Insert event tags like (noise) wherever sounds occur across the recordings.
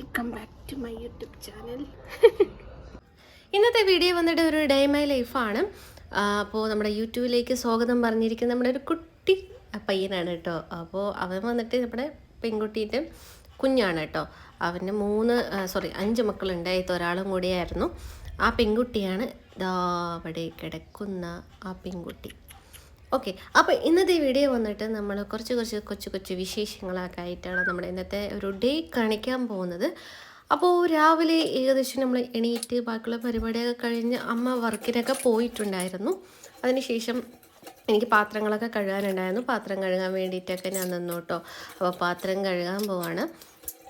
Welcome back to my YouTube channel ഇന്നത്തെ video വന്നിട്ട് ഒരു ഡേ മൈ ലൈഫാണ് അപ്പോൾ നമ്മുടെ യൂട്യൂബിലേക്ക് സ്വാഗതം പറഞ്ഞിരിക്കുന്ന നമ്മുടെ ഒരു കുട്ടി പയ്യനാണ് കേട്ടോ. അപ്പോൾ അവൻ വന്നിട്ട് നമ്മുടെ പെൺകുട്ടീന്റെ കുഞ്ഞാണ് കേട്ടോ. അവന് മൂന്ന് സോറി അഞ്ച് മക്കളുണ്ടായിട്ട് ഒരാളും കൂടിയായിരുന്നു. ആ പെൺകുട്ടിയാണ് ദാ അവിടെ കിടക്കുന്ന ആ പെൺകുട്ടി. ഓക്കെ അപ്പോൾ ഇന്നത്തെ വീഡിയോ വന്നിട്ട് നമ്മൾ കുറച്ച് കുറച്ച് കൊച്ചു കൊച്ചു വിശേഷങ്ങളൊക്കെ ആയിട്ടാണ് നമ്മുടെ ഇന്നത്തെ ഒരു ഡേ കാണിക്കാൻ പോകുന്നത്. അപ്പോൾ രാവിലെ ഏകദേശം നമ്മൾ എണീറ്റ് ബാക്കിയുള്ള പരിപാടിയൊക്കെ കഴിഞ്ഞ് അമ്മ വർക്കിനൊക്കെ പോയിട്ടുണ്ടായിരുന്നു. അതിനുശേഷം എനിക്ക് പാത്രങ്ങളൊക്കെ കഴുകാനുണ്ടായിരുന്നു. പാത്രം കഴുകാൻ വേണ്ടിയിട്ടൊക്കെ ഞാൻ നിന്നു കേട്ടോ. അപ്പോൾ പാത്രം കഴുകാൻ പോവാണ്.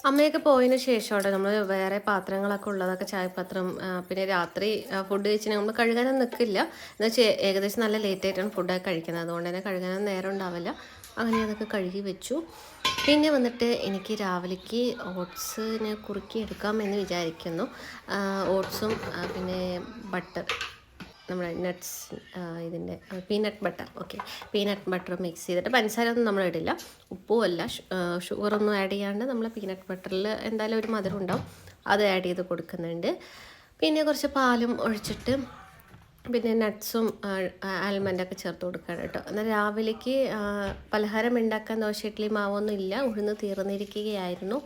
അമ്മയൊക്കെ പോയതിന് ശേഷമാണ് നമ്മൾ വേറെ പാത്രങ്ങളൊക്കെ ഉള്ളതൊക്കെ ചായപാത്രം ആ, പിന്നെ രാത്രി ഫുഡ് കഴിച്ച് നമ്മൾ കഴുകാനൊന്നും നിൽക്കില്ല എന്ന് വെച്ചാൽ ഏകദേശം നല്ല ലേറ്റ് ആയിട്ടാണ് ഫുഡൊക്കെ കഴിക്കുന്നത്. അതുകൊണ്ട് തന്നെ കഴുകാനൊന്നും നേരം ഉണ്ടാവില്ല. അങ്ങനെ അതൊക്കെ കഴുകി വെച്ചു. പിന്നെ വന്നിട്ട് എനിക്ക് രാവിലേക്ക് ഓട്സിനെ കുറുക്കി എടുക്കാമെന്ന് വിചാരിക്കുന്നു. ഓട്സും പിന്നെ ബട്ടർ. നമ്മുടെ നട്ട്സ് ഇതിന്റെ peanut butter okay peanut butter mix ചെയ്തിട്ട് പഞ്ചസാര ഒന്നും നമ്മൾ ഇടില്ല. ഉപ്പും അല്ല ഷുഗറൊന്നും ആഡ് ചെയ്യാണ്ട് നമ്മൾ പീനട്ട് ബട്ടറിൽ എന്തായാലും ഒരു മധുരം ഉണ്ടാവും. അത് ആഡ് ചെയ്ത് കൊടുക്കുന്നുണ്ട്. പിന്നെ കുറച്ച് പാലും ഒഴിച്ചിട്ട് പിന്നെ നട്ട്സും ആൽമണ്ടൊക്കെ ചേർത്ത് കൊടുക്കുകയാണ് കേട്ടോ. എന്നാൽ രാവിലേക്ക് പലഹാരം ഉണ്ടാക്കാൻ ദോശ ഇഡ്ഡലി മാവൊന്നും ഇല്ല. ഉഴുന്ന് തീർന്നിരിക്കുകയായിരുന്നു.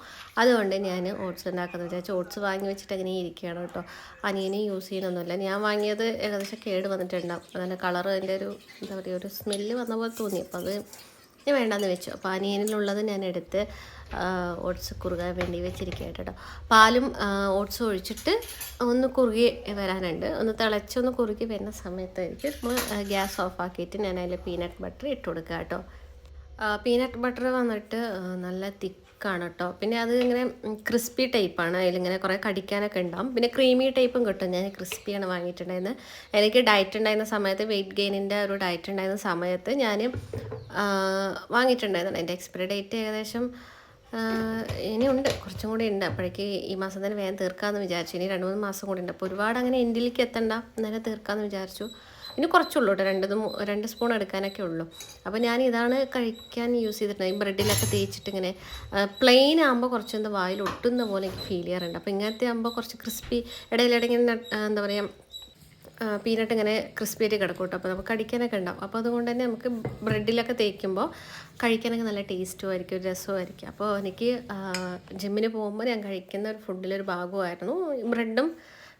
അതുകൊണ്ട് ഞാൻ ഓട്സ് ഉണ്ടാക്കുന്നത് വിചാരിച്ചു. ഓട്സ് വാങ്ങി വെച്ചിട്ട് അങ്ങനെ ഇരിക്കുകയാണ് കേട്ടോ. അനിയനെ യൂസ് ചെയ്യണമൊന്നുമില്ല ഞാൻ വാങ്ങിയത് ഏകദേശം കേട് വന്നിട്ടുണ്ടാവും. അതിന്റെ കളർ അതിന്റെ ഒരു എന്താ പറയുക ഒരു സ്മെല്ല് വന്ന പോലെ തോന്നി. അപ്പോൾ അത് ഞാൻ വേണ്ടാന്ന് വെച്ചു. അപ്പോൾ അനിയനിലുള്ളത് ഞാൻ എടുത്ത് ഓട്സ് കുറുകാൻ വേണ്ടി വെച്ചിരിക്കുകയാണ് കേട്ടോ. പാലും ഓട്സ് ഒഴിച്ചിട്ട് ഒന്ന് കുറുകി വരാനുണ്ട്. ഒന്ന് തിളച്ചൊന്ന് കുറുകി വരുന്ന സമയത്തായിരിക്കും നമ്മൾ ഗ്യാസ് ഓഫ് ആക്കിയിട്ട് ഞാൻ അതിൽ പീനട്ട് ബട്ടർ ഇട്ട് കൊടുക്കുക കേട്ടോ. പീനട്ട് ബട്ടർ വന്നിട്ട് നല്ല നല്ല തിക്കാണ് കേട്ടോ പിന്നെ അത് ഇങ്ങനെ ക്രിസ്പി ടൈപ്പാണ് അതിലിങ്ങനെ കുറേ കടിക്കാനൊക്കെ ഉണ്ടാവും. പിന്നെ ക്രീമി ടൈപ്പും കിട്ടും. ഞാൻ ക്രിസ്പിയാണ് വാങ്ങിയിട്ടുണ്ടായിരുന്നത് എനിക്ക് ഡയറ്റ് ഉണ്ടായിരുന്ന സമയത്ത് വെയിറ്റ് ഗെയിനിന്റെ ഒരു ഡയറ്റ് ഉണ്ടായിരുന്ന സമയത്ത് ഞാൻ വാങ്ങിയിട്ടുണ്ടായിരുന്നു. എന്റെ എക്സ്പയറി ഡേറ്റ് ഏകദേശം ഇനിയുണ്ട് കുറച്ചും കൂടി ഉണ്ട്. അപ്പോഴേക്ക് ഈ മാസം തന്നെ വേഗം തീർക്കാമെന്ന് വിചാരിച്ചു. ഇനി രണ്ട് മൂന്ന് മാസം കൂടി ഉണ്ട്. അപ്പോൾ ഒരുപാട് അങ്ങനെ എൻഡിലേക്ക് എത്തണ്ട. നേരെ തീർക്കാമെന്ന് വിചാരിച്ചു. ഇനി കുറച്ചുള്ളൂ കേട്ടോ. രണ്ട് രണ്ട് സ്പൂൺ എടുക്കാനൊക്കെ ഉള്ളൂ. അപ്പോൾ ഞാൻ ഇതാണ് കഴിക്കാൻ യൂസ് ചെയ്തിട്ടുണ്ട് ഈ ബ്രെഡിലൊക്കെ തേച്ചിട്ട് ഇങ്ങനെ പ്ലെയിൻ ആകുമ്പോൾ കുറച്ച് എന്താ വായിൽ ഒട്ടുന്ന പോലെ എനിക്ക് ഫീൽ ചെയ്യാറുണ്ട്. അപ്പോൾ ഇങ്ങനത്തെ ആകുമ്പോൾ കുറച്ച് ക്രിസ്പി ഇടയിലിടയിൽ എന്താ പറയുക പീനട്ട് ഇങ്ങനെ ക്രിസ്പി ആയിട്ട് കിടക്കും കേട്ടോ. അപ്പോൾ നമുക്ക് കടിക്കാനൊക്കെ ഉണ്ടാവും. അപ്പോൾ അതുകൊണ്ട് തന്നെ നമുക്ക് ബ്രെഡിലൊക്കെ തേക്കുമ്പോൾ കഴിക്കാനൊക്കെ നല്ല ടേസ്റ്റും ആയിരിക്കും ഒരു രസമായിരിക്കും. അപ്പോൾ എനിക്ക് ജിമ്മിന് പോകുമ്പോൾ ഞാൻ കഴിക്കുന്ന ഒരു ഫുഡിലൊരു ഭാഗമായിരുന്നു. ബ്രെഡും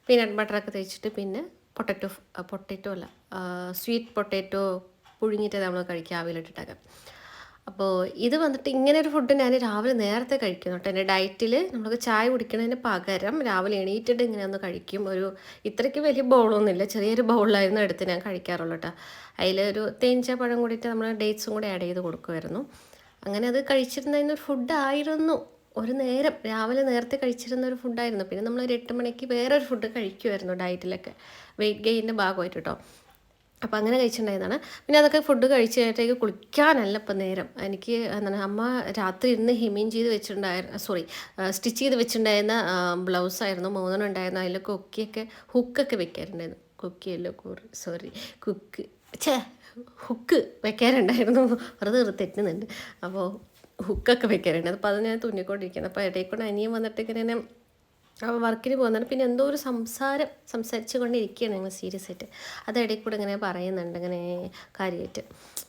പീനട്ട് ബട്ടറൊക്കെ തേച്ചിട്ട് പിന്നെ പൊട്ടറ്റോ പൊട്ടറ്റോ അല്ല സ്വീറ്റ് പൊട്ടാറ്റോ പുഴുങ്ങിയിട്ട് നമ്മൾ കഴിക്കുക ആവിയിലിട്ടിട്ടൊക്കെ അപ്പോൾ ഇത് വന്നിട്ട് ഇങ്ങനെ ഒരു ഫുഡ് ഞാൻ രാവിലെ നേരത്തെ കഴിക്കുന്നു കേട്ടോ. എന്റെ ഡയറ്റിൽ നമുക്ക് ചായ കുടിക്കുന്നതിന് പകരം രാവിലെ എണീറ്റിട്ട് ഇങ്ങനെ ഒന്ന് കഴിക്കും. ഒരു ഇത്രയ്ക്ക് വലിയ ബൗളൊന്നുമില്ല ചെറിയൊരു ബൗളിലായിരുന്നു എടുത്ത് ഞാൻ കഴിക്കാറുള്ളൂ കേട്ടോ. അതിലൊരു തേഞ്ച പഴം കൂടിയിട്ട് നമ്മൾ ഡേറ്റ്സും കൂടി ആഡ് ചെയ്ത് കൊടുക്കുമായിരുന്നു. അങ്ങനെ അത് കഴിച്ചിരുന്നതിന് ഒരു ഫുഡായിരുന്നു ഒരു നേരം രാവിലെ നേരത്തെ കഴിച്ചിരുന്ന ഒരു ഫുഡായിരുന്നു പിന്നെ നമ്മൾ ഒരു എട്ട് മണിക്ക് വേറൊരു ഫുഡ് കഴിക്കുമായിരുന്നു ഡയറ്റിലൊക്കെ വെയിറ്റ് ഗെയിനിന്റെ ഭാഗമായിട്ട് കേട്ടോ. അപ്പോൾ അങ്ങനെ കഴിച്ചിട്ടുണ്ടായതാണ് പിന്നെ അതൊക്കെ ഫുഡ് കഴിച്ചിട്ടേക്ക് കുളിക്കാനല്ല ഇപ്പം നേരം. എനിക്ക് എന്താണ് അമ്മ രാത്രി ഇരുന്ന് ഹിമീൻ ചെയ്ത് വെച്ചിട്ടുണ്ടായിരുന്ന സോറി സ്റ്റിച്ച് ചെയ്ത് വെച്ചിട്ടുണ്ടായിരുന്ന ബ്ലൗസായിരുന്നു മൂന്നെണ്ണം ഉണ്ടായിരുന്നു അതിൽ കൊക്കിയൊക്കെ ഹുക്കൊക്കെ വെക്കാറുണ്ടായിരുന്നു. കൊക്കിയല്ലോ കൂറ് സോറി കുക്ക് ഛേ ഹുക്ക് വെക്കാറുണ്ടായിരുന്നു. വെറുതെ തെറ്റുന്നുണ്ട്. അപ്പോൾ ഹുക്കൊക്കെ വെക്കാറുണ്ട്. അപ്പോൾ അത് ഞാൻ തുന്നിക്കൊണ്ടിരിക്കുന്നത് അപ്പോൾ ഇടയിൽ കൂടെ വന്നിട്ട് ഇങ്ങനെ അവൻ വർക്കിന് പോകുന്നുണ്ട് പിന്നെ എന്തോ ഒരു സംസാരം സംസാരിച്ചു കൊണ്ടിരിക്കുകയാണ് ഞങ്ങൾ സീരിയസ് ആയിട്ട്. അത് ഇടയിൽ കൂടെ ഇങ്ങനെ പറയുന്നുണ്ട് ഇങ്ങനെ കാര്യമായിട്ട്.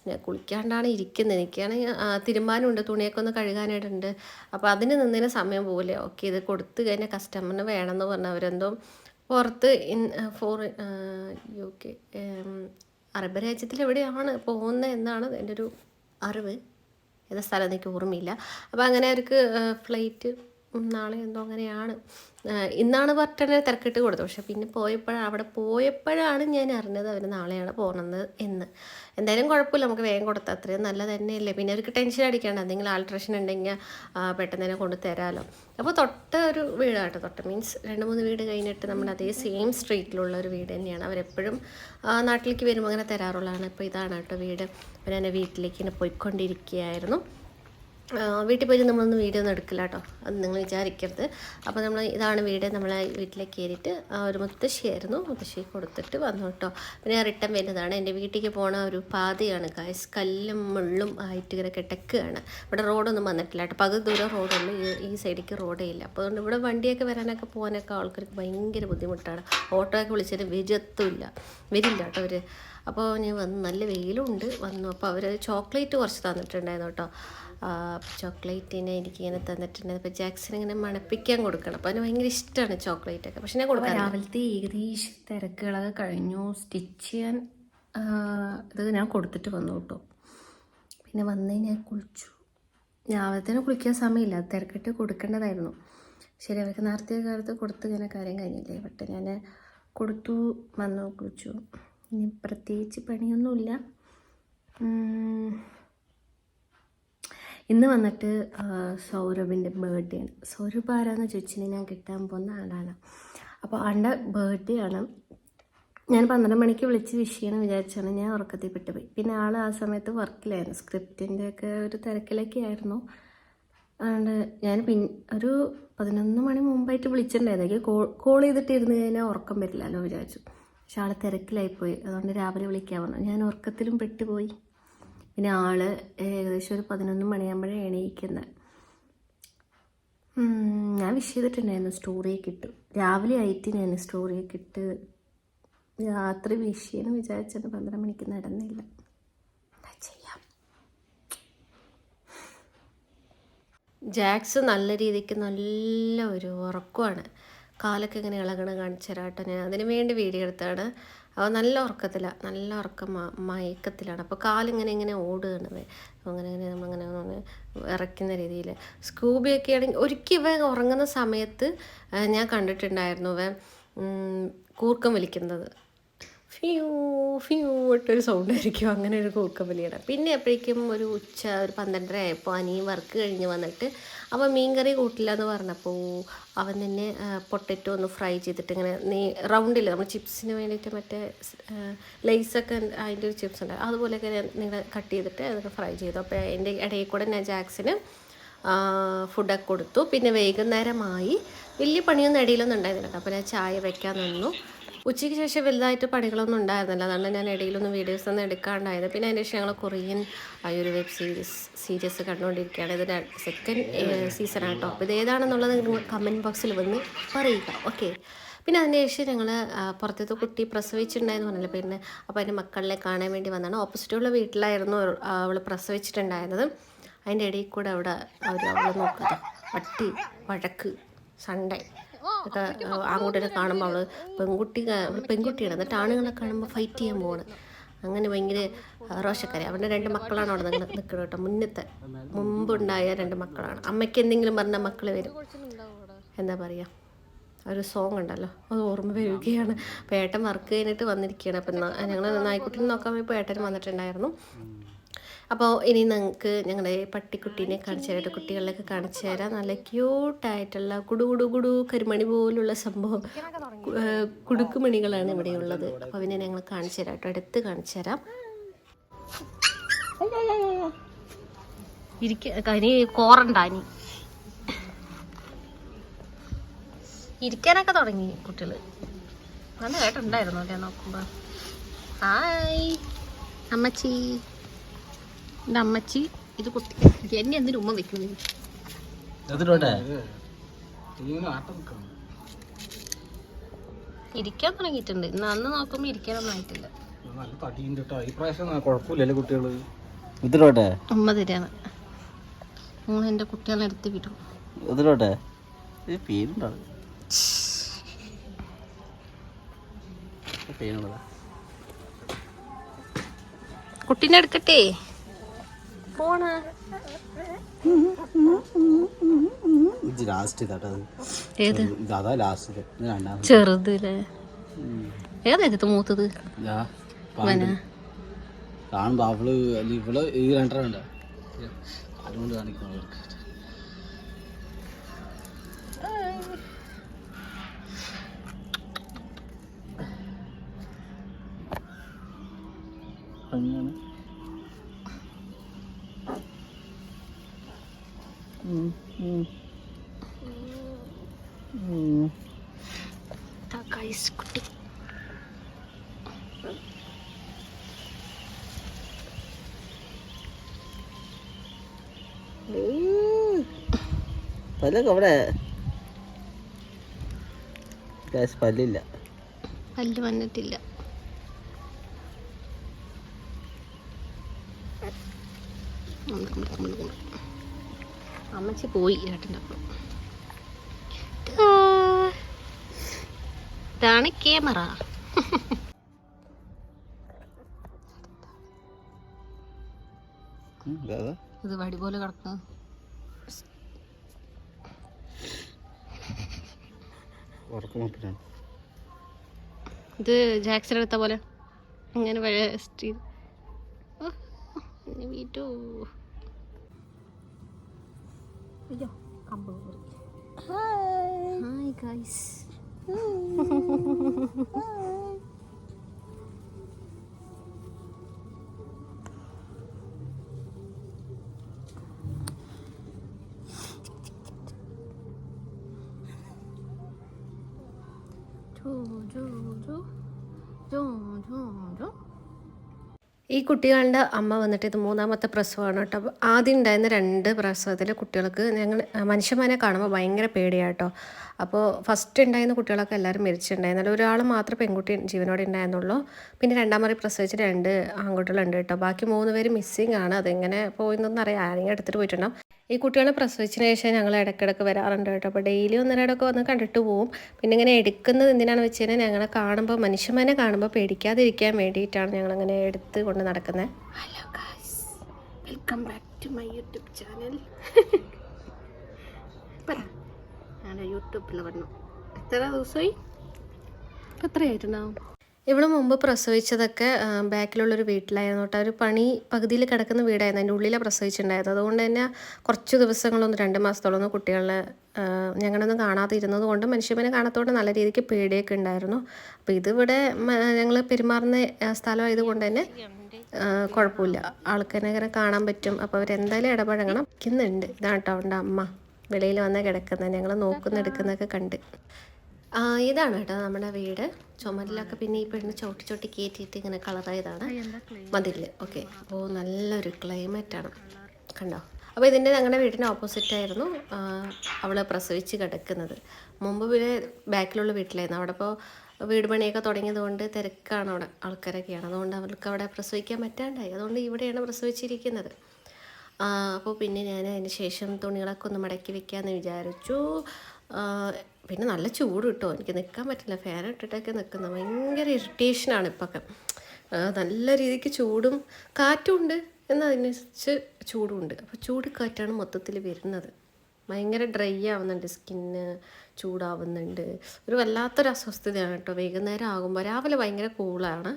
ഞാൻ കുളിക്കാണ്ടാണ് ഇരിക്കുന്നത്. എനിക്കാണെങ്കിൽ തീരുമാനമുണ്ട് തുണിയൊക്കെ ഒന്ന് കഴുകാനായിട്ടുണ്ട്. അപ്പോൾ അതിന് നിന്നതിന് സമയം പോകില്ല ഓക്കെ ഇത് കൊടുത്തു കഴിഞ്ഞാൽ കസ്റ്റമറിന് വേണമെന്ന് പറഞ്ഞാൽ അവരെന്തോ പുറത്ത് ഇൻ ഫോർ യു കെ അറബ് രാജ്യത്തിൽ എവിടെയാണ് പോകുന്നത് എന്നാണ് എന്റെ ഒരു അറിവ്. ഏതാ സ്ഥലം എനിക്ക് ഓർമ്മയില്ല. അപ്പോൾ അങ്ങനെ അവർക്ക് ഫ്ലൈറ്റ് നാളെ എന്തോ അങ്ങനെയാണ്. ഇന്നാണ് പറഞ്ഞിട്ട് തിരക്കിട്ട് കൊടുത്തത്. പക്ഷെ പിന്നെ പോയപ്പോഴാണ് അവിടെ പോയപ്പോഴാണ് ഞാൻ അറിഞ്ഞത് അവർ നാളെയാണ് പോകുന്നത് എന്ന്. എന്തായാലും കുഴപ്പമില്ല നമുക്ക് വേഗം കൊടുത്താൽ അത്രയും നല്ലത് തന്നെയല്ലേ. പിന്നെ അവർക്ക് ടെൻഷൻ അടിക്കേണ്ട എന്തെങ്കിലും ആൾട്രേഷൻ ഉണ്ടെങ്കിൽ പെട്ടെന്ന് തന്നെ കൊണ്ട് തരാമല്ലോ അപ്പോൾ തൊട്ട ഒരു വീടാട്ടോ. തൊട്ട മീൻസ് രണ്ട് മൂന്ന് വീട് കഴിഞ്ഞിട്ട് നമ്മുടെ അതേ സെയിം സ്ട്രീറ്റിലുള്ള ഒരു വീട് തന്നെയാണ്. അവരെപ്പോഴും നാട്ടിലേക്ക് വരുമ്പോൾ അങ്ങനെ തരാറുള്ളതാണ്. ഇപ്പോൾ ഇതാണ് കേട്ടോ വീട്. അവരെന്നെ വീട്ടിലേക്ക് ഇങ്ങനെ പോയിക്കൊണ്ടിരിക്കുകയായിരുന്നു. വീട്ടിൽ പോയിട്ട് നമ്മളൊന്നും വീഡിയോ ഒന്നും എടുക്കില്ല കേട്ടോ. അത് നിങ്ങൾ വിചാരിക്കരുത്. അപ്പോൾ നമ്മൾ ഇതാണ് വീട്. നമ്മളെ വീട്ടിലേക്ക് കയറിയിട്ട് ഒരു മുത്തശ്ശിയായിരുന്നു. മുത്തശ്ശി കൊടുത്തിട്ട് വന്നു കേട്ടോ. പിന്നെ റിട്ടേൺ വരുന്നതാണ്. എന്റെ വീട്ടിലേക്ക് പോണ ഒരു പാതയാണ് കായസ് കല്ലും മുള്ളും ആയിട്ട് ഇങ്ങനെ കിടക്കുകയാണ്. ഇവിടെ റോഡൊന്നും വന്നിട്ടില്ല കേട്ടോ. പകുതി ദൂരം റോഡുള്ളൂ. ഈ ഈ സൈഡിലേക്ക് റോഡേ ഇല്ല. അപ്പോൾ അതുകൊണ്ട് ഇവിടെ വണ്ടിയൊക്കെ വരാനൊക്കെ പോകാനൊക്കെ ആൾക്കാർക്ക് ഭയങ്കര ബുദ്ധിമുട്ടാണ്. ഓട്ടോയൊക്കെ വിളിച്ചിട്ട് വിജത്തുമില്ല വരില്ല കേട്ടോ അവർ അപ്പോൾ ഞാൻ വന്ന് നല്ല വെയിലുണ്ട് വന്നു. അപ്പോൾ അവർ ചോക്ലേറ്റ് കുറച്ച് തന്നിട്ടുണ്ടായിരുന്നു കേട്ടോ. ചോക്ലേറ്റിനെ എനിക്കിങ്ങനെ തന്നിട്ടുണ്ടായിരുന്നു അപ്പോൾ ജാക്സൺ ഇങ്ങനെ മണപ്പിക്കാൻ കൊടുക്കണം. അപ്പോൾ അതിന് ഭയങ്കര ഇഷ്ടമാണ് ചോക്ലേറ്റ് ഒക്കെ. പക്ഷെ ഞാൻ കൊടുക്കാം രാവിലത്തെ ഏകദേശം തിരക്കുകളൊക്കെ കഴിഞ്ഞു. സ്റ്റിച്ച് ചെയ്യാൻ ഇത് ഞാൻ കൊടുത്തിട്ട് വന്നു കേട്ടോ. പിന്നെ വന്ന് ഞാൻ കുളിച്ചു. രാവിലത്തേനെ കുളിക്കാൻ സമയമില്ല. തിരക്കിട്ട് കൊടുക്കേണ്ടതായിരുന്നു. ശരി അവർക്ക് നേരത്തെ കാലത്ത് കൊടുത്ത് ഇങ്ങനെ കാര്യം കഴിഞ്ഞില്ലേ? ബട്ട് ഞാൻ കൊടുത്തു വന്നു കുളിച്ചു. ഇനി പ്രത്യേകിച്ച് പണിയൊന്നുമില്ല. ഇന്ന് വന്നിട്ട് സൗരഭിന്റെ ബർത്ത്ഡേ ആണ്. സൗരഭ് ആരാന്ന് ചോദിച്ചിട്ടുണ്ടെങ്കിൽ ഞാൻ കിട്ടാൻ പോകുന്ന ആളാണ്. അപ്പോൾ ആളുടെ ബർത്ത്ഡേ ആണ്. ഞാൻ പന്ത്രണ്ട് മണിക്ക് വിളിച്ച് വിഷ് ചെയ്യണം വിചാരിച്ചാണ് ഞാൻ ഉറക്കത്തിൽ പെട്ടുപോയി. പിന്നെ ആൾ ആ സമയത്ത് വർക്കിലായിരുന്നു. സ്ക്രിപ്റ്റിന്റെ ഒക്കെ ഒരു തിരക്കിലൊക്കെ ആയിരുന്നു. അതുകൊണ്ട് ഞാൻ പിൻ ഒരു പതിനൊന്ന് മണി മുമ്പായിട്ട് വിളിച്ചിട്ടുണ്ടായിരുന്നു. കോൾ കോൾ ചെയ്തിട്ടിരുന്ന് കഴിഞ്ഞാൽ ഉറക്കം വരില്ലല്ലോ വിചാരിച്ചു. പക്ഷെ ആൾ തിരക്കിലായിപ്പോയി. അതുകൊണ്ട് രാവിലെ വിളിക്കാൻ പറഞ്ഞു ഞാൻ ഉറക്കത്തിലും പെട്ടുപോയി. പിന്നെ ആൾ ഏകദേശം ഒരു പതിനൊന്ന് മണിയാകുമ്പോഴേ എണീക്കുന്നത്. ഞാൻ വിഷ് ചെയ്തിട്ടുണ്ടായിരുന്നു സ്റ്റോറിയൊക്കെ ഇട്ടു. രാവിലെ ആയിട്ട് ഞാൻ സ്റ്റോറിയൊക്കെ ഇട്ട് രാത്രി വിഷ് ചെയ്യണം വിചാരിച്ചിട്ട് പന്ത്രണ്ട് മണിക്ക് നടന്നില്ല. ചെയ്യാം? ജാക്സ് നല്ല രീതിക്ക് നല്ല ഒരു ഉറക്കമാണ്. കാലൊക്കെ ഇങ്ങനെ ഇളകണ കാണിച്ചു തരാം ഞാൻ. അതിന് വേണ്ടി വീഡിയോ എടുത്താണ് അപ്പോൾ നല്ല ഉറക്കത്തിലാണ് നല്ല ഉറക്കം മയക്കത്തിലാണ്. അപ്പോൾ കാലിങ്ങനെ ഇങ്ങനെ ഓടുകയാണ് അങ്ങനെ ഇങ്ങനെ നമ്മളിങ്ങനെ ഒന്ന് ഇറക്കുന്ന രീതിയിൽ. സ്കൂബിയൊക്കെ ആണെങ്കിൽ ഒരിക്കൽ ഇവ ഉറങ്ങുന്ന സമയത്ത് ഞാൻ കണ്ടിട്ടുണ്ടായിരുന്നു ഇവ കൂർക്കം വലിക്കുന്നത്. ഫ്യൂ ഫ്യൂ ഇട്ടൊരു സൗണ്ട് ആയിരിക്കും. അങ്ങനെ ഒരു കൂർക്കം വലിയാണ് പിന്നെ എപ്പോഴേക്കും ഒരു ഉച്ച ഒരു പന്ത്രണ്ടര ആയപ്പോൾ അനിയും വർക്ക് കഴിഞ്ഞ് വന്നിട്ട് അപ്പോൾ മീൻകറി കൂട്ടില്ല എന്ന് പറഞ്ഞപ്പോൾ അവൻ തന്നെ പൊട്ടറ്റോ ഒന്ന് ഫ്രൈ ചെയ്തിട്ട് ഇങ്ങനെ നീ റൗണ്ടിൽ നമ്മൾ ചിപ്സിന് വേണ്ടിയിട്ട് മറ്റേ ലൈസൊക്കെ അതിന്റെ ഒരു ചിപ്സ് ഉണ്ട് അതുപോലെയൊക്കെ നിങ്ങൾ കട്ട് ചെയ്തിട്ട് അതൊക്കെ ഫ്രൈ ചെയ്തു. അപ്പോൾ എന്റെ ഇടയിൽ കൂടെ ഞാൻ ജാക്സിന് ഫുഡൊക്കെ കൊടുത്തു. പിന്നെ വൈകുന്നേരമായി. വലിയ പണിയൊന്നും ഇടയിലൊന്നും ഉണ്ടായിരുന്നില്ല അപ്പോൾ ഞാൻ ചായ വയ്ക്കാൻ നിന്നു. ഉച്ചയ്ക്ക് ശേഷം വലുതായിട്ട് പണികളൊന്നും ഉണ്ടായിരുന്നില്ല. അതുകൊണ്ട് ഞാൻ ഇടയിലൊന്നും വീഡിയോസ് ഒന്നും എടുക്കാണ്ടായത് പിന്നെ അതിന്റെ ശേഷം ഞങ്ങൾ കൊറിയൻ ആ ഒരു വെബ് സീരീസ് സീരീസ് കണ്ടുകൊണ്ടിരിക്കുകയാണ്. ഇത് സെക്കൻഡ് സീസൺ ആട്ടോ അപ്പോൾ ഇത് ഏതാണെന്നുള്ളത് നിങ്ങൾ കമന്റ് ബോക്സിൽ വന്ന് പറയുക. ഓക്കെ പിന്നെ അതിന് ശേഷം ഞങ്ങൾ പുറത്തത്തെ കുട്ടി പ്രസവിച്ചിട്ടുണ്ടായെന്ന് പറഞ്ഞല്ലോ. പിന്നെ അപ്പോൾ അതിന്റെ മക്കളെ കാണാൻ വേണ്ടി വന്നതാണ് ഓപ്പോസിറ്റുള്ള വീട്ടിലായിരുന്നു അവൾ പ്രസവിച്ചിട്ടുണ്ടായിരുന്നത്. അതിന്റെ ഇടയിൽ കൂടെ അവിടെ അവർ അവളെ നോക്കുന്നത് വട്ടി വഴക്ക് സൺഡേ ആൺകുട്ടിനെ കാണുമ്പോൾ അവൾ പെൺകുട്ടി പെൺകുട്ടിയാണ്. എന്നിട്ട് ആണുങ്ങളെ കാണുമ്പോൾ ഫൈറ്റ് ചെയ്യാൻ പോവാണ്. അങ്ങനെ ഭയങ്കര റോഷക്കാരി അവന്റെ രണ്ട് മക്കളാണ് അവിടെ നിന്ന് നിൽക്കുന്നത് കേട്ടോ. മുന്നത്തെ മുമ്പുണ്ടായ രണ്ട് മക്കളാണ്. അമ്മയ്ക്ക് എന്തെങ്കിലും പറഞ്ഞ മക്കൾ വരും. എന്താ പറയുക ഒരു സോങ് ഉണ്ടല്ലോ. അത് ഓർമ്മ വരികയാണ്. അപ്പോൾ ഏട്ടൻ വർക്ക് കഴിഞ്ഞിട്ട് വന്നിരിക്കുകയാണ്. അപ്പം ഞങ്ങൾ നായ്ക്കുട്ടിനെ നോക്കാൻ പോയപ്പോൾ ഏട്ടൻ വന്നിട്ടുണ്ടായിരുന്നു. അപ്പോൾ ഇനി നിങ്ങൾക്ക് ഞങ്ങളുടെ പട്ടിക്കുട്ടീനെ കാണിച്ചു തരാം. കുട്ടികളിലൊക്കെ കാണിച്ചു തരാം. നല്ല ക്യൂട്ടായിട്ടുള്ള കുടു കുടു കുടു കരിമണി പോലുള്ള സംഭവം കുടുക്കുമണികളാണ് ഇവിടെ ഉള്ളത്. അപ്പോൾ അതിനെ ഞങ്ങൾ കാണിച്ചു തരാം കേട്ടോ. അടുത്ത് കാണിച്ചു തരാം. ഇരിക്കനി കോറണ്ടാനി ഇരിക്കാനൊക്കെ തുടങ്ങി കുട്ടികൾ നല്ല കേട്ടുണ്ടായിരുന്നു അല്ലേ നോക്കുമ്പോ. ഹായ്. അമ്മച്ചി. ഇത് അമ്മച്ചി ഇത് കുത്തി. എന്നെ എന്തിനു ഉമ്മ വെക്കുന്നു? ഇരിക്കാൻ തുടങ്ങിയിട്ടുണ്ട്. ഇന്ന് അന്ന് നോക്കുമ്പോ ഇരിക്കാനൊന്നും ആയിട്ടില്ല. നല്ല തടിയുണ്ട് കേട്ടോ ഈ പ്രാവശ്യം കുഴപ്പമില്ലല്ലേ കുട്ടികൾ എടുത്തിട്ടോട്ടെ ഉമ്മ തരാണ്. നിങ്ങൾ എന്റെ കുട്ടികളെ എടുത്ത് വിടും. എടുത്തിട്ടോട്ടെ ഇത് പേരുണ്ടോ? പേരുള്ളതാ കുട്ടീനെ എടുക്കട്ടെ? പോണ. മൂത്തത്. കാണുമ്പോ അവൾ ഇവൾ ഈ അതുകൊണ്ട് കാണിക്കണം അങ്ങനെ. കുട്ടി പല്ലൊക്കെ അവിടെ പല്ലില്ല പല്ല് വന്നിട്ടില്ല അമ്മച്ചി പോയി ഏട്ടന്റെ ഒപ്പം. ഇതാണ് ക്യാമറ. ഇത് വടി പോലെ കിടക്കുന്നു ഉറക്കമൊപ്പിനാണ് ഇത് ജാക്സൺ എടുത്ത പോലെ. ഇങ്ങനെ വഴ സ്ട്രീറ്റ് വീട്ടു. 이겨 안 보여. 이렇게 Hi. Hi guys. Hi. (laughs) 조조조. 조조조. ഈ കുട്ടികളുടെ അമ്മ വന്നിട്ട് ഇത് മൂന്നാമത്തെ പ്രസവമാണ് കേട്ടോ. അപ്പോൾ ആദ്യം ഉണ്ടായിരുന്ന രണ്ട് പ്രസവത്തിൽ കുട്ടികൾക്ക് ഞങ്ങൾ മനുഷ്യന്മാരെ കാണുമ്പോൾ ഭയങ്കര പേടിയാട്ടോ അപ്പോൾ ഫസ്റ്റ് ഉണ്ടായിരുന്ന കുട്ടികളൊക്കെ എല്ലാവരും മരിച്ചിട്ടുണ്ടായിരുന്നല്ലോ ഒരാൾ മാത്രം പെൺകുട്ടി ജീവനോടെ ഉണ്ടായിരുന്നുള്ളൂ. പിന്നെ രണ്ടാം മുറി പ്രസവിച്ച് രണ്ട് ആൺകുട്ടികളുണ്ട് കേട്ടോ. ബാക്കി മൂന്ന് പേര് മിസ്സിങ് ആണ്. അതെങ്ങനെ പോയെന്നൊന്നും അറിയാം. ആരെങ്കിലും എടുത്തിട്ട് പോയിട്ടുണ്ടാവും. ഈ കുട്ടികളെ പ്രസവിച്ചതിന് ശേഷം ഞങ്ങൾ ഇടയ്ക്കിടയ്ക്ക് വരാറുണ്ട് കേട്ടോ. അപ്പോൾ ഡെയിലി ഒന്നിടയ്ക്കൊക്കെ വന്ന് കണ്ടിട്ട് പോവും. പിന്നെ ഇങ്ങനെ എടുക്കുന്നത് എന്തിനാണെന്ന് വെച്ച് കഴിഞ്ഞാൽ ഞങ്ങളെ കാണുമ്പോൾ മനുഷ്യന്മാരെ കാണുമ്പോൾ പേടിക്കാതിരിക്കാൻ വേണ്ടിയിട്ടാണ് ഞങ്ങൾ അങ്ങനെ എടുത്ത് കൊണ്ട് നടക്കുന്നത്. Hello guys welcome back to my YouTube channel ഞാൻ യൂട്യൂബിൽ വന്നു. എത്ര ദിവസമായി? എത്രയായിട്ടുണ്ടാവും ഇവിടെ മുമ്പ് പ്രസവിച്ചതൊക്കെ ബാക്കിലുള്ളൊരു വീട്ടിലായിരുന്നു കേട്ടോ. ഒരു പണി പകുതിയിൽ കിടക്കുന്ന വീടായിരുന്നു. അതിന്റെ ഉള്ളിലാണ് പ്രസവിച്ചിട്ടുണ്ടായത് അതുകൊണ്ട് തന്നെ കുറച്ച് ദിവസങ്ങളൊന്നും രണ്ട് മാസത്തോളമൊന്നും കുട്ടികളെ ഞങ്ങളൊന്നും കാണാതെ ഇരുന്നത് കൊണ്ട് മനുഷ്യനെ കാണാത്തതുകൊണ്ട് നല്ല രീതിക്ക് പേടിയൊക്കെ ഉണ്ടായിരുന്നു. അപ്പോൾ ഇതിവിടെ ഞങ്ങൾ പെരുമാറുന്ന സ്ഥലമായതുകൊണ്ട് തന്നെ കുഴപ്പമില്ല. ആൾക്കാരെ കാണാൻ പറ്റും. അപ്പോൾ അവരെന്തായാലും ഇടപഴകണം. ഇരിക്കുന്നുണ്ട്. ഇതാണ് കേട്ടോ അവന്റെ അമ്മ. വെളിയിൽ വന്ന് കിടക്കുന്നത് ഞങ്ങൾ നോക്കുന്ന എടുക്കുന്നതൊക്കെ കണ്ട്. ഇതാണ് കേട്ടോ നമ്മുടെ വീട്. ചുമരിലൊക്കെ പിന്നെ ഈ പെണ്ണ് ചവിട്ടി ചവിട്ടി കയറ്റിയിട്ട് ഇങ്ങനെ കളറായതാണ് മതിൽ. ഓക്കെ അപ്പോൾ നല്ലൊരു ക്ലൈമറ്റ് ആണ്. കണ്ടോ? അപ്പോൾ ഇതിന്റെ ഞങ്ങളുടെ വീടിന്റെ ഓപ്പോസിറ്റ് ആയിരുന്നു അവൾ പ്രസവിച്ച് കിടക്കുന്നത്. മുമ്പ് പിന്നെ ബാക്കിലുള്ള വീട്ടിലായിരുന്നു. അവിടെ ഇപ്പോൾ വീട് പണിയൊക്കെ തുടങ്ങിയത് കൊണ്ട് തിരക്കാണ് അവിടെ ആൾക്കാരൊക്കെയാണ്. അതുകൊണ്ട് അവൾക്ക് അവിടെ പ്രസവിക്കാൻ പറ്റാണ്ടായി. അതുകൊണ്ട് ഇവിടെയാണ് പ്രസവിച്ചിരിക്കുന്നത്. അപ്പോൾ പിന്നെ ഞാൻ അതിന് ശേഷം തുണികളൊക്കെ ഒന്ന് മടക്കി വെക്കാമെന്ന് വിചാരിച്ചു. പിന്നെ നല്ല ചൂട് കിട്ടുമോ എനിക്ക് നിൽക്കാൻ പറ്റില്ല. ഫാൻ ഇട്ടിട്ടൊക്കെ നിൽക്കുന്നത് ഭയങ്കര ഇറിറ്റേഷനാണ് ഇപ്പൊക്കെ. നല്ല രീതിക്ക് ചൂടും കാറ്റും ഉണ്ട് എന്നാൽ ചൂടും ഉണ്ട് അപ്പോൾ ചൂട് കാറ്റാണ് മൊത്തത്തിൽ വരുന്നത്. ഭയങ്കര ഡ്രൈ ആവുന്നുണ്ട്. സ്കിന്ന് ചൂടാവുന്നുണ്ട്. ഒരു വല്ലാത്തൊരു അസ്വസ്ഥതയാണ് കേട്ടോ. വൈകുന്നേരം ആകുമ്പോൾ രാവിലെ ഭയങ്കര കൂളാണ്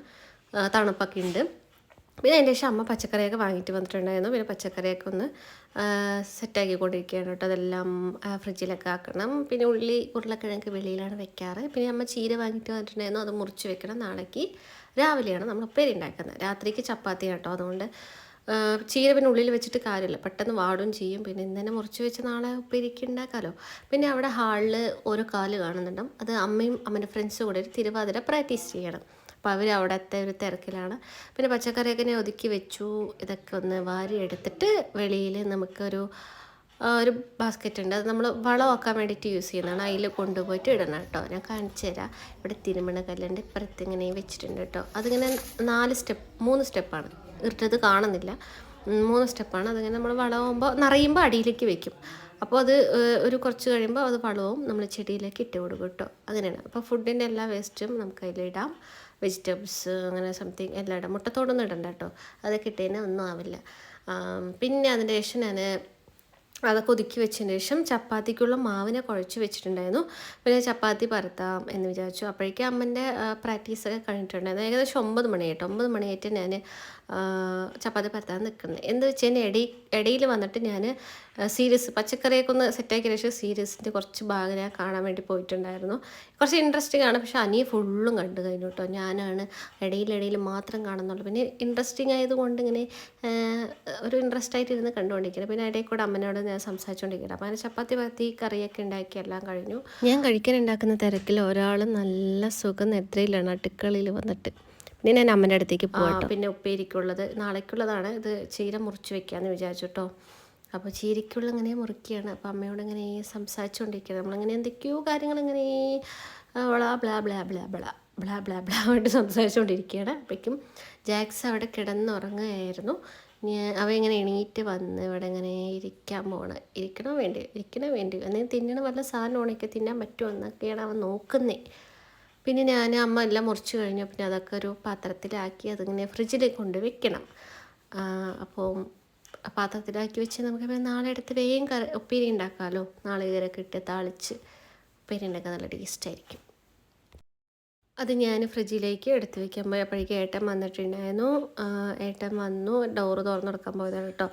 തണുപ്പൊക്കെ ഉണ്ട്. പിന്നെ അതിന്റെ ശേഷം അമ്മ പച്ചക്കറിയൊക്കെ വാങ്ങിയിട്ട് വന്നിട്ടുണ്ടായിരുന്നു. പിന്നെ പച്ചക്കറിയൊക്കെ ഒന്ന് സെറ്റാക്കിക്കൊണ്ടിരിക്കുകയാണ് കേട്ടോ. അതെല്ലാം ഫ്രിഡ്ജിലൊക്കെ ആക്കണം. പിന്നെ ഉള്ളി ഉരുളക്കിഴങ്ങ് വെളിയിലാണ് വെക്കാറ്. പിന്നെ അമ്മ ചീര വാങ്ങിയിട്ട് വന്നിട്ടുണ്ടായിരുന്നു. അത് മുറിച്ച് വെക്കണം നാളേക്ക്. രാവിലെയാണ് നമ്മൾ ഉപ്പേരി ഉണ്ടാക്കുന്നത്. രാത്രിക്ക് ചപ്പാത്തി കേട്ടോ. അതുകൊണ്ട് ചീര പിന്നെ ഉള്ളിൽ വെച്ചിട്ട് കാര്യമില്ല. പെട്ടെന്ന് വാടും ചെയ്യും. പിന്നെ ഇന്ന് തന്നെ മുറിച്ച് വെച്ച് നാളെ ഉപ്പേരിക്ക് ഉണ്ടാക്കാമല്ലോ പിന്നെ അവിടെ ഹാളിൽ ഓരോ കാൽ കാണുന്നുണ്ടാവും. അത് അമ്മയും അമ്മന്റെ ഫ്രണ്ട്സും കൂടെ ഒരു തിരുവാതിര പ്രാക്ടീസ് ചെയ്യണം. അപ്പോൾ അവർ അവിടുത്തെ ഒരു തിരക്കിലാണ്. പിന്നെ പച്ചക്കറിയൊക്കെ ഞാൻ ഒതുക്കി വെച്ചു. ഇതൊക്കെ ഒന്ന് വാരി എടുത്തിട്ട് വെളിയിൽ നമുക്കൊരു ഒരു ബാസ്ക്കറ്റ് ഉണ്ട്. അത് നമ്മൾ വളമാക്കാൻ വേണ്ടിയിട്ട് യൂസ് ചെയ്യുന്നതാണ്. അതിൽ കൊണ്ടുപോയിട്ട് ഇടണം കേട്ടോ. ഞാൻ കാണിച്ചു തരാം. ഇവിടെ തിരുമണ കല്ലിന്റെ ഇപ്പുറത്ത് ഇങ്ങനെ വെച്ചിട്ടുണ്ട് കേട്ടോ. അതിങ്ങനെ നാല് സ്റ്റെപ്പ് മൂന്ന് സ്റ്റെപ്പാണ് ഇട്ടത് കാണുന്നില്ല. മൂന്ന് സ്റ്റെപ്പാണ് അതിങ്ങനെ നമ്മൾ വളമാകുമ്പോൾ നിറയുമ്പോൾ അടിയിലേക്ക് വെക്കും. അപ്പോൾ അത് ഒരു കുറച്ച് കഴിയുമ്പോൾ അത് വളവും നമ്മൾ ചെടിയിലേക്ക് ഇട്ട് കൊടുക്കും കേട്ടോ. അങ്ങനെയാണ്. അപ്പോൾ ഫുഡിന്റെ എല്ലാ വേസ്റ്റും നമുക്ക് അതിലിടാം. വെജിറ്റബിൾസ് അങ്ങനെ സംതിങ് എല്ലാം ഇടാം മുട്ടത്തോടൊന്നും ഇടണ്ട കേട്ടോ അതൊക്കെ ഇട്ടതിന് ഒന്നും ആവില്ല. പിന്നെ അതിന്റെ ശേഷം ഞാൻ അതൊക്കെ ഒതുക്കി വെച്ചതിന് ശേഷം ചപ്പാത്തിക്കുള്ള മാവിനെ കുഴച്ച് വെച്ചിട്ടുണ്ടായിരുന്നു. പിന്നെ ചപ്പാത്തി പരത്താം എന്ന് വിചാരിച്ചു. അപ്പോഴേക്കും അമ്മന്റെ പ്രാക്ടീസൊക്കെ കഴിഞ്ഞിട്ടുണ്ടായിരുന്നു. ഏകദേശം ഒമ്പത് മണി കേട്ടോ ഒമ്പത് മണിയായിട്ട് ഞാൻ ചപ്പാത്തി പരത്താൻ നിൽക്കുന്നത് എന്ന് വെച്ച് കഴിഞ്ഞാൽ ഇടയിൽ വന്നിട്ട് ഞാൻ സീരീസ് പച്ചക്കറിയൊക്കെ ഒന്ന് സെറ്റാക്കിയ ശേഷം സീരീസിന്റെ കുറച്ച് ഭാഗം ഞാൻ കാണാൻ വേണ്ടി പോയിട്ടുണ്ടായിരുന്നു. കുറച്ച് ഇൻട്രസ്റ്റിംഗ് ആണ്. പക്ഷേ അനിയെ ഫുള്ളും കണ്ടു കഴിഞ്ഞു കേട്ടോ ഞാനാണ് ഇടയിലിടയിൽ മാത്രം കാണുന്നുള്ളൂ. പിന്നെ ഇൻട്രസ്റ്റിംഗ് ആയതുകൊണ്ട് ഇങ്ങനെ ഒരു ഇൻട്രസ്റ്റ് ആയിട്ട് ഇരുന്ന് കണ്ടുകൊണ്ടിരിക്കുന്നത് പിന്നെ ഇടയിൽ കൂടെ അമ്മനോട് ഞാൻ സംസാരിച്ചുകൊണ്ടിരിക്കുന്നത് അപ്പോൾ അങ്ങനെ ചപ്പാത്തി പത്തി കറിയൊക്കെ ഉണ്ടാക്കി എല്ലാം കഴിഞ്ഞു. ഞാൻ കഴിക്കാൻ ഉണ്ടാക്കുന്ന തിരക്കിൽ ഒരാൾ നല്ല സുഖം നിദ്രയിലാണ് അടുക്കളയിൽ വന്നിട്ട്. പിന്നെ ഞാൻ അമ്മന്റെ അടുത്തേക്ക് പോകാം പിന്നെ ഉപ്പേരിക്കുള്ളത്. നാളേക്കുള്ളതാണ് ഇത് ചീര മുറിച്ച് വെക്കാമെന്ന് വിചാരിച്ചു കേട്ടോ അപ്പോൾ ചീരയ്ക്കുള്ള ഇങ്ങനെ മുറിക്കുകയാണ് അപ്പോൾ അമ്മയോട് ഇങ്ങനെ സംസാരിച്ചുകൊണ്ടിരിക്കുകയാണ് നമ്മളിങ്ങനെ എന്തൊക്കെയോ കാര്യങ്ങൾ ഇങ്ങനെ blah blah blah blah blah blah blah blah ആയിട്ട് സംസാരിച്ചുകൊണ്ടിരിക്കുകയാണ് അപ്പോഴേക്കും ജാക്സ് അവിടെ കിടന്നുറങ്ങുകയായിരുന്നു. അവ ഇങ്ങനെ എണീറ്റ് വന്ന് ഇവിടെ ഇങ്ങനെ ഇരിക്കാൻ പോണ്. ഇരിക്കണോ വേണ്ടി? ഇരിക്കണോ വേണ്ടി? എന്തെങ്കിലും തിന്നണ? വല്ല സാധനം ഉണക്കി തിന്നാൻ പറ്റുമോ? എന്നൊക്കെയാണ് അവൻ നോക്കുന്നേ. പിന്നെ ഞാൻ അമ്മ എല്ലാം മുറിച്ച് കഴിഞ്ഞു. പിന്നെ അതൊക്കെ ഒരു പാത്രത്തിലാക്കി അതിങ്ങനെ ഫ്രിഡ്ജിൽ കൊണ്ട് വെക്കണം അപ്പോൾ പാത്രത്തിലാക്കി വെച്ച് നമുക്ക് നാളെ എടുത്ത് വേഗം കറി ഉപ്പേരി ഉണ്ടാക്കാമല്ലോ നാളെ വരെ ഇട്ട് താളിച്ച് ഉപ്പേരി ഉണ്ടാക്കാൻ നല്ല ടേസ്റ്റായിരിക്കും അത് ഞാൻ ഫ്രിഡ്ജിലേക്ക് എടുത്ത് വെക്കുമ്പോൾ അപ്പോഴേക്കും ഏട്ടൻ വന്നിട്ടുണ്ടായിരുന്നു. ഏട്ടൻ വന്നു. ഡോറ് തുറന്നു കൊടുക്കാൻ പോയതാണ് കേട്ടോ.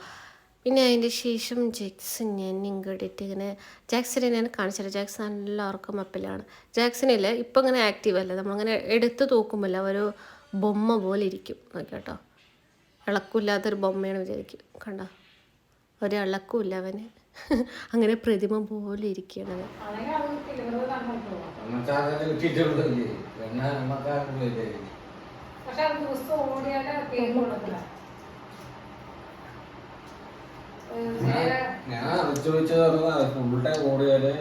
പിന്നെ അതിന്റെ ശേഷം ജാക്സൺ ഞാൻ ഇങ്ങോട്ടിട്ട് ഇങ്ങനെ ജാക്സനെ ഞാൻ കാണിച്ചില്ല. ജാക്സൺ നല്ല ഉറക്കം അപ്പിലാണ് ജാക്സനില്ല ഇപ്പം ഇങ്ങനെ ആക്റ്റീവ് അല്ല. നമ്മളിങ്ങനെ എടുത്ത് തൂക്കുമ്പോൾ ഒരു ബൊമ്മ പോലെ ഇരിക്കും. നോക്കി കേട്ടോ. ഇളക്കില്ലാത്തൊരു ബൊമ്മയാണ് വിചാരിക്കും. കണ്ട? ഒരു ഇളക്കുമില്ല അവന്. അങ്ങനെ പ്രതിമ പോലെ ഇരിക്കുകയാണ് അവൻ. ഞാൻ ചോദിച്ചത് ഫുൾ ടൈം ഓടിയാലേ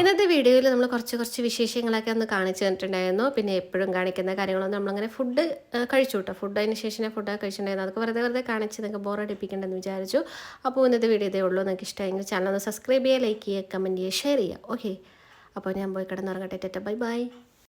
ഇന്നത്തെ വീഡിയോയിൽ നമ്മൾ കുറച്ച് കുറച്ച് വിശേഷങ്ങളൊക്കെ ഒന്ന് കാണിച്ചു തന്നിട്ടുണ്ടായിരുന്നു. പിന്നെ എപ്പോഴും കാണിക്കുന്ന കാര്യങ്ങളൊന്നും നമ്മളങ്ങനെ ഫുഡ് കഴിച്ചു കേട്ടോ. ഫുഡ് അതിന് ശേഷം ഫുഡ് കഴിച്ചിട്ടുണ്ടായിരുന്നു. അതൊക്കെ വെറുതെ വെറുതെ കാണിച്ച് നിങ്ങൾക്ക് ബോറടിപ്പിക്കേണ്ടെന്ന് വിചാരിച്ചു. അപ്പോൾ ഇന്നത്തെ വീഡിയോ ഇതേ ഉള്ളൂ. നിങ്ങൾക്ക് ഇഷ്ടമെങ്കിൽ ചാനൽ ഒന്ന് സബ്സ്ക്രൈബ് ചെയ്യുക ലൈക്ക് ചെയ്യുക കമന്റ് ചെയ്യുക ഷെയർ ചെയ്യുക. ഓക്കെ അപ്പോൾ ഞാൻ പോയി കിടന്നുറങ്ങട്ടെ. Bye bye